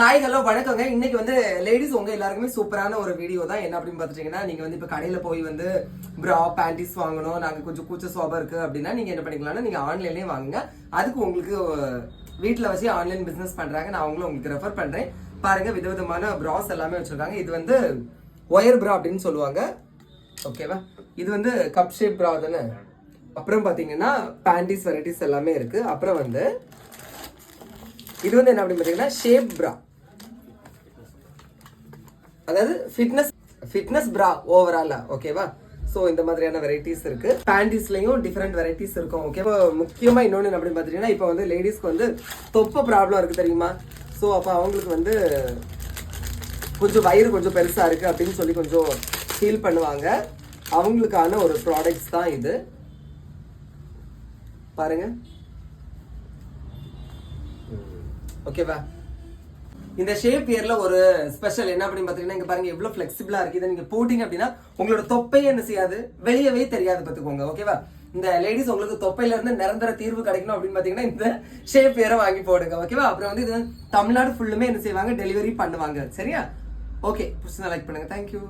Hi hello வணக்கங்க. இன்னைக்கு வந்து லேடிஸ் உங்க எல்லாருக்குமே சூப்பரான ஒரு வீடியோ தான். என்ன அப்படின்னு பாத்துட்டீங்கன்னா நீங்க வந்து இப்ப கடையில போய் வந்து ப்ரா பேண்டிஸ் வாங்கணும். நாங்க கொஞ்சம் கூச்ச சோபா இருக்கு அப்படின்னா நீங்க என்ன பண்ணிக்கலாம்னா நீங்க ஆன்லைன்லயே வாங்குங்க. அதுக்கு உங்களுக்கு வீட்டில் வச்சு ஆன்லைன் பிசினஸ் பண்றாங்க. நான் அவங்களும் உங்களுக்கு ரெஃபர் பண்றேன். பாருங்க விதவிதமான ப்ராஸ் எல்லாமே வச்சிருக்காங்க. இது வந்து ஒயர் ப்ரா அப்படின்னு சொல்லுவாங்க. ஓகேவா இது வந்து கப் ஷேப் ப்ரா தானே? அப்புறம் பாத்தீங்கன்னா பேண்டிஸ் வெரைட்டிஸ் எல்லாமே இருக்கு. அப்புறம் வந்து இது வந்து என்ன அப்படின்னு பார்த்தீங்கன்னா ஷேப் ப்ரா அதாவது ஃபிட்னஸ் ஃபிட்னஸ் ப்ரா ஓவராலா ஓகேவா ஸோ இந்த மாதிரியான வெரைட்டிஸ் இருக்கு. பேண்டிஸ்லையும் டிஃப்ரெண்ட் வெரைட்டிஸ் இருக்கும் ஓகே முக்கியமாக இன்னொன்று என்ன அப்படின்னு பார்த்தீங்கன்னா இப்போ வந்து லேடிஸ்க்கு வந்து தொப்பை ப்ராப்ளம் இருக்கு தெரியுமா? ஸோ அப்போ அவங்களுக்கு வந்து கொஞ்சம் வயிறு கொஞ்சம் பெருசாக இருக்குது அப்படின்னு சொல்லி கொஞ்சம் ஃபீல் பண்ணுவாங்க. அவங்களுக்கான ஒரு ப்ராடக்ட்ஸ் தான் இது. பாருங்க. ஓகேவா இந்த ஷேப் இயர்ல ஒரு ஸ்பெஷல் என்ன அப்படின்னு பாத்தீங்கன்னா இங்க பாருங்க எவ்வளவு ஃபிளெக்சிபிளா இருக்கு. இதை நீங்க போட்டீங்க அப்படின்னா உங்களோட தொப்பையே என்ன செய்யாது? வெளியவே தெரியாது பாத்துக்கோங்க ஓகேவா இந்த லேடிஸ் உங்களுக்கு தொப்பையில இருந்து நிரந்தர தீர்வு கிடைக்கணும் அப்படின்னு பாத்தீங்கன்னா இந்த ஷேப் இயரை வாங்கி போடுங்க ஓகேவா அப்புறம் வந்து இது தமிழ்நாடு ஃபுல்லுமே என்ன செய்வாங்க? டெலிவரி பண்ணுவாங்க சரியா? ஓகே பிடிச்சதா லைக் பண்ணுங்க. தேங்க்யூ